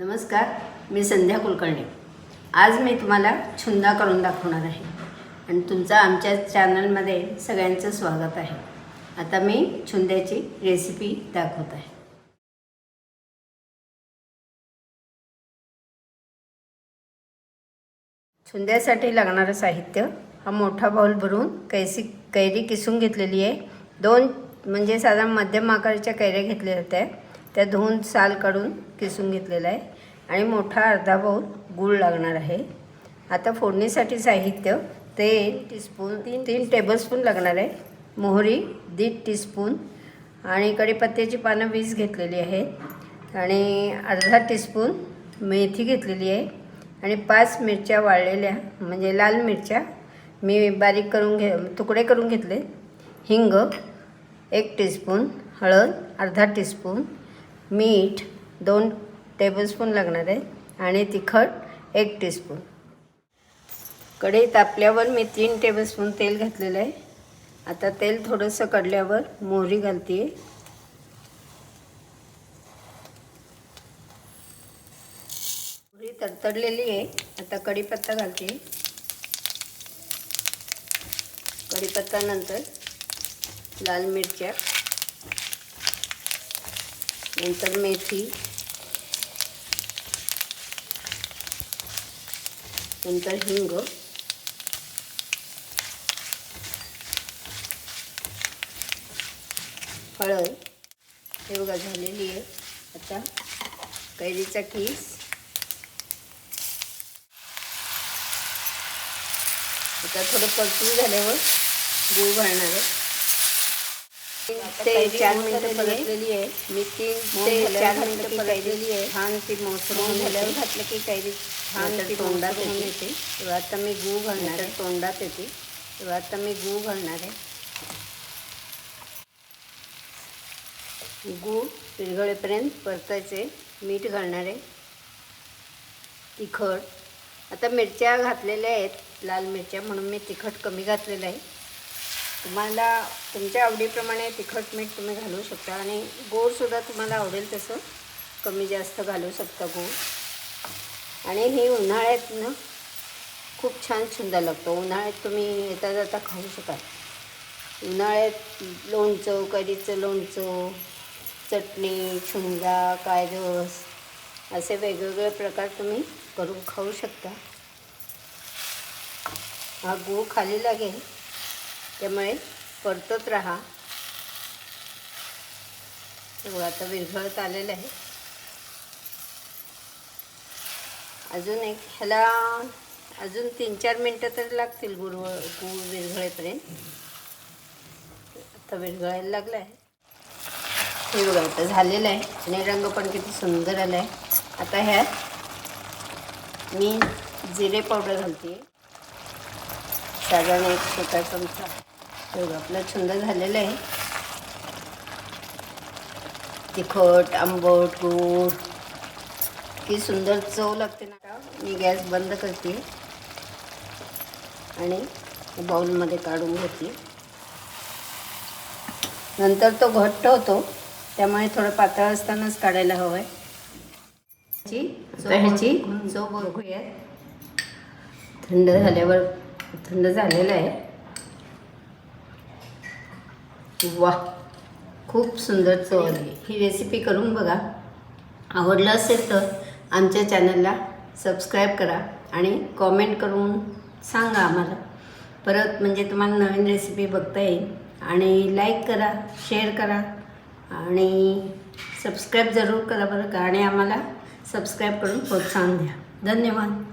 नमस्कार मी संध्या कुलकर्णी. आज मी तुम्हाला छुंदा करून दाखवणार आहे. आणि तुमचं आमच्या चॅनलमध्ये सगळ्यांचं स्वागत आहे. आता मी छुंद्याची रेसिपी दाखवत आहे. छुंद्यासाठी लागणारं साहित्य हा मोठा बाऊल भरून कैसी कैरी किसून घेतलेली आहे. दोन म्हणजे साधारण मध्यम आकाराच्या कैऱ्या घेतल्या होत्या त्या धुवून साल काढून किसून घेतलेला आहे. आणि मोठा अर्धा बाऊल गूळ लागणार आहे. आता फोडणीसाठी साहित्य तेल टीस्पून तीन तीन टेबलस्पून लागणार आहे. मोहरी दीड टीस्पून आणि कढीपत्त्याची पानं वीस घेतलेली आहेत. आणि अर्धा टीस्पून मेथी घेतलेली आहे. आणि पाच मिरच्या वाळलेल्या म्हणजे लाल मिरच्या मी बारीक करून घे तुकडे करून घेतले. हिंग एक टीस्पून हळद अर्धा टीस्पून मीठ दोन टेबलस्पून लागणार आहे आणि तिखट एक टीस्पून कढई तापल्यावर मी तीन टेबलस्पून तेल घातलेलं आहे. आता तेल थोडंसं कडल्यावर मोहरी घालते मोहरी तडतडलेली आहे. आता कढीपत्ता घालते कढीपत्ता नंतर लाल मिरच्या. नंतर मेथी. नंतर हिंग. हळद. हे बघा झालेली आहे. आता कैरीचा किस. आता थोडं परतून झाल्यावर गूळ घालणार आहे. ते चार मिनटं परतलेली आहे. मी तीन ते चार मिनटं परतलेली आहे. छान ती मोसरून झाल्यावर घातलं की कैरी छान ती तोंडात येते. तेव्हा आता मी गूळ घालणार आहे. तोंडात येते. तेव्हा आता मी गूळ घालणार आहे. गूळ विरघळेपर्यंत परतायचे मीठ घालणार आहे. तिखट. आता मिरच्या घातलेल्या आहेत. लाल मिरच्या म्हणून मी तिखट कमी घातलेलं आहे. तुम्हाला तुमच्या आवडीप्रमाणे तिखट मीठ तुम्ही घालू शकता आणि गोडसुद्धा तुम्हाला आवडेल तसं. कमी जास्त घालू शकता गोड. आणि हे उन्हाळ्यात ना खूप छान छुंदा लागतो. उन्हाळ्यात तुम्ही येता जाता खाऊ शकाल. उन्हाळ्यात लोणचं कधीचं लोणचं चटणी छुंदा कायदस असे वेगवेगळे प्रकार तुम्ही करून खाऊ शकता. हा गूळ खाली लागेल. त्यामुळे परतत राहा. बघा आता विरघळत आलेलं आहे. अजून एक ह्याला अजून तीन चार मिनटं तरी लागतील गुळ गूळ विरघळेपर्यंत. आता विरघळायला लागलं आहे हे बघा आता झालेलं आहे. आणि रंग पण किती सुंदर आला आहे आता ह्यात मी जिरे पावडर घालते. साधारण एक छोटा चमचा. बघा आपलं छंद झालेलं आहे. तिखट आंबट गोड की सुंदर चव लागते ना मी गॅस बंद करते. आणि बाउलमध्ये काढून घेते. नंतर तो घट्ट होतो. त्यामुळे थोडं पातळ असतानाच काढायला हवं आहे ह्याची? चव बघूयात. थंड झाल्यावर थंड झालेलं आहे. वा खूप सुंदर चव आली. ही रेसिपी करून बघा. आवडलं असेल तर आमच्या चॅनलला सबस्क्राईब करा आणि कॉमेंट करून सांगा आम्हाला. परत म्हणजे तुम्हाला नवीन रेसिपी बघता येईल. आणि लाईक करा शेअर करा आणि सबस्क्राईब जरूर करा बरं का आणि आम्हाला सबस्क्राईब करून प्रोत्साहन द्या. धन्यवाद.